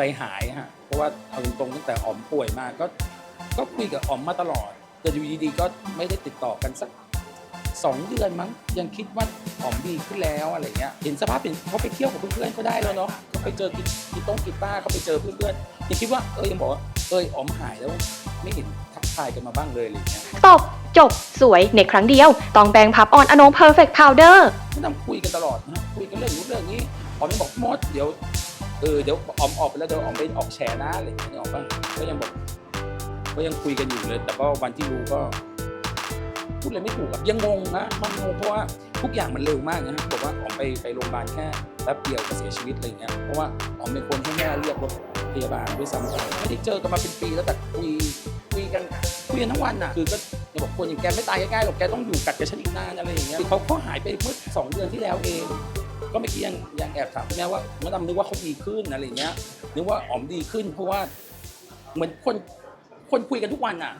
ใจหายฮะเพราะว่าเอาตรงๆตั้งแต่อ๋อมป่วยมาก็ก็คุยกับอ๋อมมาตลอดแต่อยู่ดีๆก็ไม่ได้ติดต่อกันสักสองเดือนมั้งยังคิดว่าอ๋อมดีขึ้นแล้วอะไรเงี้ยเห็นสภาพเป็นเขาไปเที่ยวกับเพื่อนๆเขาได้แล้วเนาะเขาไปเจอกีกีต้งกีตาร์เขาไปเจอเพื่อนๆยังคิดว่าเออยังบอกว่าเอออ๋อมหายแล้วไม่เห็นทักทายกันมาบ้างเลยอะไรเงี้ยตบจบสวยในครั้งเดียวต้องแบงพับออนอโนเพอร์เฟกต์พาวเดอร์ไม่ต้องคุยกันตลอดนะคุยกันเรื่องนู้นเรื่องนี้อ๋อมยังบอกมดเดี๋ยว เออเดี๋ยวออมออกไปแล้วเดี๋ยวออมไปออกแชร์นะอะไรอย่างเงี้ยนึกออกป่ะก็ยังบอกก็ยังคุยกันอยู่เลย แต่ก็วันที่รู้ก็พูดอะไรไม่ถูกอะยังงงนะมันงงเพราะว่าทุกอย่างมันเร็วมากนะบอกว่าออมไปไปโรงพยาบาลแค่แป๊บเดียวก็เสียชีวิตอะไรเงี้ยเพราะว่าออมเป็นคนให้แม่เรียกรถพยาบาลด้วยซ้ำไปไม่ได้เจอกันมาเป็นปีแล้วแต่คุยคุยกันคุยกันทั้งวันน่ะคือก็จะบอกคนอย่างแกไม่ตายง่ายๆหรอกแกต้องอยู่กัดกับฉันอีกนานอะไรอย่างเงี้ยเขาเขาหายไปเมื่อสองเดือนที่แล้วเอง ก็เมื่อกี้ยังยังแอบถามคุณแม่ว่าเมื่อดำนึกว่าเขาดีขึ้นอะไรเงี้ยนึกว่าอ๋อมดีขึ้น เพราะว่าเหมือนคนคนคุยกันทุกวันอะ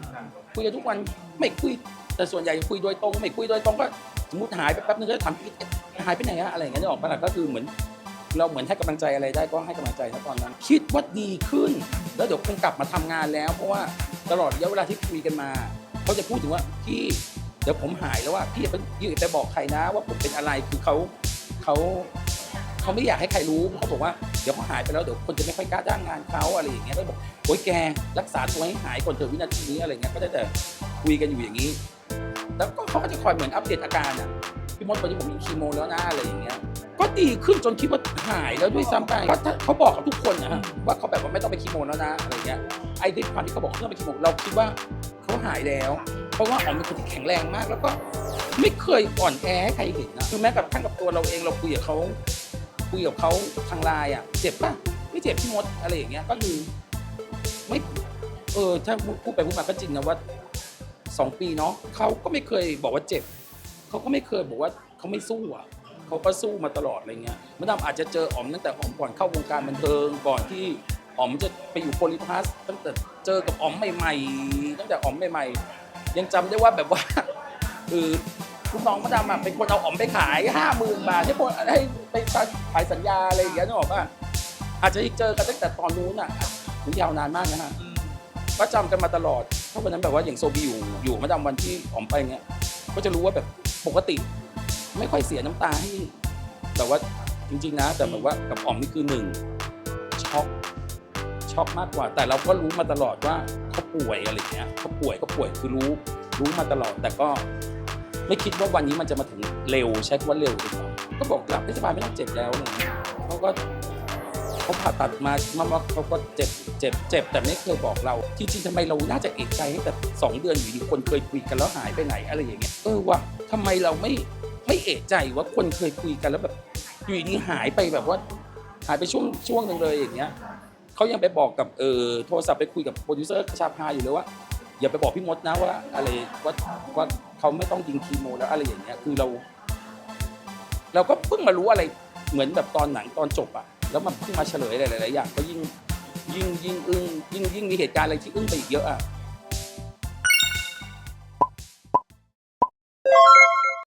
คุยกันทุกวันไม่คุยแต่ส่วนใหญ่คุยโดยตรงไม่คุยโดยตรงก็สมมติหายไปแป๊บนึงก็ถามพี่หายไปไหนอะอะไรเงี้ยนึกออกปะล่ะก็คือเหมือน เราเหมือนให้กำลังใจอะไรได้ก็ให้กำลังใจนะตอนนั้น คิดว่าดีขึ้น แล้วเดี๋ยวคงกลับมาทำงานแล้ว เพราะว่าตลอดระยะเวลาที่คุยกันมาเขาจะพูดถึงว่าพี่เดี๋ยวผมหายแล้วว่าพี่อย่าไปอย่าไปบอกใครนะ ว่าผมเป็นอะไรคือเขา เขาเขาไม่อยากให้ใครรู้เขาบอกว่าเดี๋ยวเขาหายไปแล้วเดี๋ยวคนจะไม่ค่อยกล้าจ้างงานเขาอะไรอย่างเงี้ยก็บอกโอ๊ยแกรักษาตัวให้หายก่อนเถอะวินาทีนี้อะไรเงี้ยก็ได้แต่คุยกันอยู่อย่างนี้ แล้วก็เขาก็จะคอยเหมือนอัปเดตอาการอะพี่มดวันนี้ผมมีคีโมแล้วนะอะไรอย่างเงี้ยก็ดีขึ้นจนคิดว่าหายแล้วด้วยซ้ำไปเพราะเขาบอกกับทุกคนนะฮะว่าเขาแบบว่าไม่ต้องไปคีโมแล้วนะอะไรเงี้ยไอ้ด้วยความที่เขาบอกเขาไม่ต้องไปคีโมเราคิดว่าเขาหายแล้ว เพราะว่าอ๋อมเป็นคนที่แข็งแรงมากแล้วก็ ไม่เคยอ่อนแอให้ใครเห็นนะคือแม้กระทั่งกับตัวเราเองเราคุยกับเขาคุยกับเขาทางไลน์อะ เจ็บป่ะไม่เจ็บพี่มดอะไรอย่างเงี้ยก็คือไม่เออถ้าพูดไปพูดมาก็จริงนะว่าสองปีเนาะเขาก็ไม่เคยบอกว่าเจ็บเขาก็ไม่เคยบอกว่าเขาไม่สู้อะเขาก็สู้มาตลอดอะไรเงี้ยมะดำอาจจะเจออ๋อมตั้งแต่อ๋อมก่อนเข้าวงการบันเทิงก่อนที่อ๋อมจะไปอยู่โพลิพัสตั้งแต่เจอกับอ๋อมใหม่ ๆ ตั้งแต่อ๋อมใหม่ๆยังจำได้ว่าแบบว่าคือ คุณน้องมะดำอะเป็นคนเอาอ๋อมไปขายห้าหมื่นบาทให้คนให้ไปขายสัญญาอะไรอย่างเงี้ยนึกออกป่ะอาจจะเจอกันตั้งแต่ตอนนู้นอะหูยาวนานมากนะฮะก็จำกันมาตลอดถ้าวันนั้นแบบว่าอย่างโซบีอยู่อยู่มะดำวันที่อ๋อมไปเงี้ย ก็จะรู้ว่าแบบปกติ ไม่ค่อยเสียน้ำตาให้แต่ว่าจริง ๆ นะ แต่แบบว่ากับอ๋อมนี่คือหนึ่งช็อกช็อกมากกว่า แต่เราก็รู้มาตลอดว่าเขาป่วยอะไรอย่างเงี้ยเขาป่วยเขาป่วยคือรู้รู้มาตลอดแต่ก็ ไม่คิดว่าวันนี้มันจะมาถึงเร็วใช้คำว่าเร็วดีกว่าก็บอกหลับไม่สบายไม่ต้องเจ็บแล้วเงี้ยเขาก็เขาผ่าตัดมามามาเขาก็เจ็บเจ็บเจ็บแต่ไม่เคยบอกเราที่จริงทำไมเราน่าจะเอกใจตั้แต่สองเดือนอยู่ดีคนเคยคุยกันแล้วหายไปไหนอะไรอย่างเงี้ยเออว่ะทำไมเราไม่ไม่เอกใจว่าคนเคยคุยกันแล้วแบบอยู่ดีหายไปแบบว่า หายไปช่วงช่วงหนึ่งเลยอย่างเงี้ยเขายังไปบอกกับเออโทรศัพท์ไปคุยกับโปรดิวเซอร์ชาพาอยู่เลยว่าอย่าไปบอกพี่มดนะว่าอะไรว่าว่า เขาไม่ต้องยิงคีโมแล้วอะไรอย่างเงี้ยคือเรา เราก็เพิ่งมารู้อะไรเหมือนแบบตอนหนังตอนจบอะแล้วมันเพิ่งมาเฉลยหลายๆอย่างก็ยิ่งยิ่งยิ่งอึ้งยิ่งยิ่งมีเหตุการณ์อะไรที่อึ้งไปอีกเยอะอะ